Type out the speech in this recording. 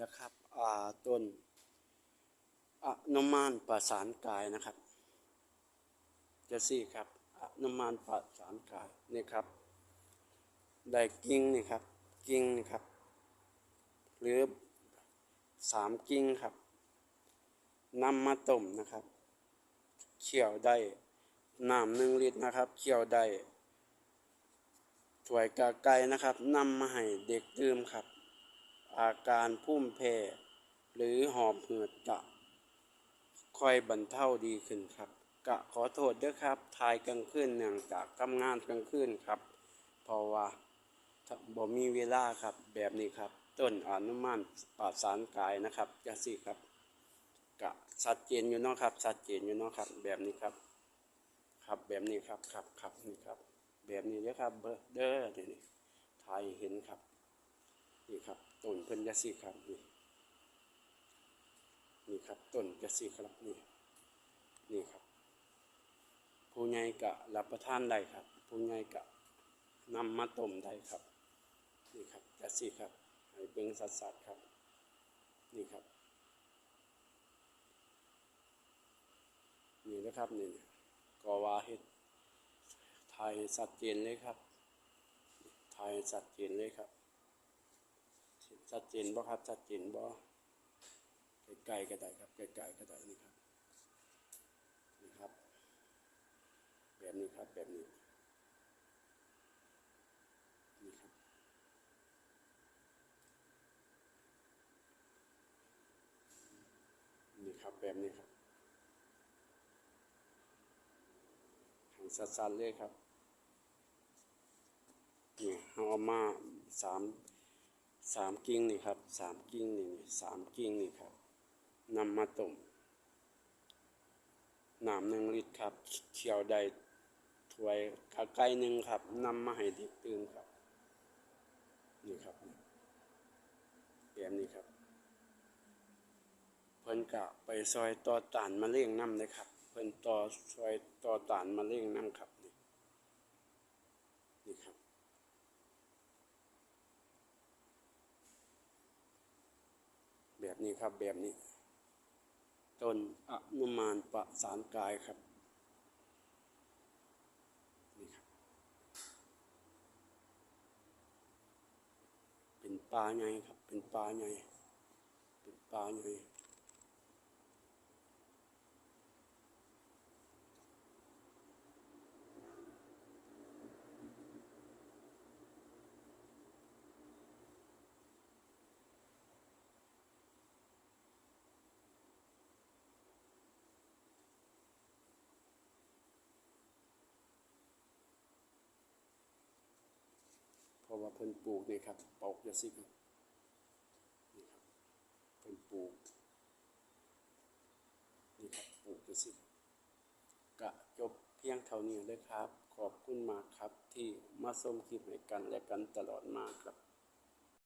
นะครับต้นอะนมานประสานกายนะครับจะสี่ครับอะนมานประสานกายนี่ครับได้กิ่งนี่ครับกิ่งนี่ครับ หรือสามกิ่งครับนำมาต้มนะครับเคี่ยวได้น้ำหนึ่งลิตรนะครับเคี่ยวได้ถ้วยกาไก่นะครับนำมาให้เด็กดื่มครับ อาการพุ่มแพ้หรือหอบหืดกะค่อยบรรเทาดีขึ้นครับ กะขอโทษด้วยครับทายกลางคืนเนื่องจากทำงานกลางคืนครับ เพราะว่าบ่มีเวลาครับแบบนี้ครับ ต้นอนุมันปราสารกายนะครับจะสิครับ กะชัดเจนอยู่เนาะครับชัดเจนอยู่เนาะครับ แบบนี้ครับ ครับแบบนี้ครับครับครับนี่ครับ แบบนี้เด้อครับเบอร์เด้อนี่นี่ถ่ายเห็นครับ นี่ครับต้นเพิ่นจะสิครับนี่นี่ครับต้นจะสิครับนี่นี่ครับ ผู้ใหญ่กะรับประทานได้ครับ ผู้ใหญ่กะนำมาต้มได้ครับนี่ครับจะสิครับให้เบิ่งสัดๆครับ นี่ครับนี่นะครับนี่ก็ว่าเฮ็ดถ่ายให้ชัดเจนเลยครับถ่ายให้ชัดเจนเลยครับ ชัดเจนบ่ครับ ชัดเจนบ่ไกลๆก็ได้ครับไกลๆก็ได้นี่ครับนี่ครับ แบบนี้ครับแบบนี้นี่ครับนี่ครับแบบนี้ครับทางสั้นๆเลยครับนี่เอามาสาม สามกิ่งนี่ครับสามกิ่งนี่นี่สามกิ่งนี่ครับนำมาต้มน้ำหนึ่งลิตรครับเคี่ยวได้ถ้วยกะไก่หนึ่งครับนำมาให้เด็กตื่นครับ นี่ครับแบบนี้ครับ เพิ่นกะไปซอยต่อตานมะเร็งน้ำเลยครับ เพิ่นต่อซอยต่อตานมะเร็งน้ำครับนี่นี่ครับ แบบ นี้ครับแบบนี้ ตนอนุมานประสานกายครับนี่ครับ เป็นปลาไงครับ เป็นปลาไงเป็นปลาไง ว่าเพิ่นปลูกนี่ครับปอกจะสิครับนี่ครับเพิ่นปลูกนี่ครับปลูกจะสิกะจบเพียงเท่านี้เลยครับ ขอบคุณมากครับที่มาชมคลิปให้กันและกันตลอดมาครับ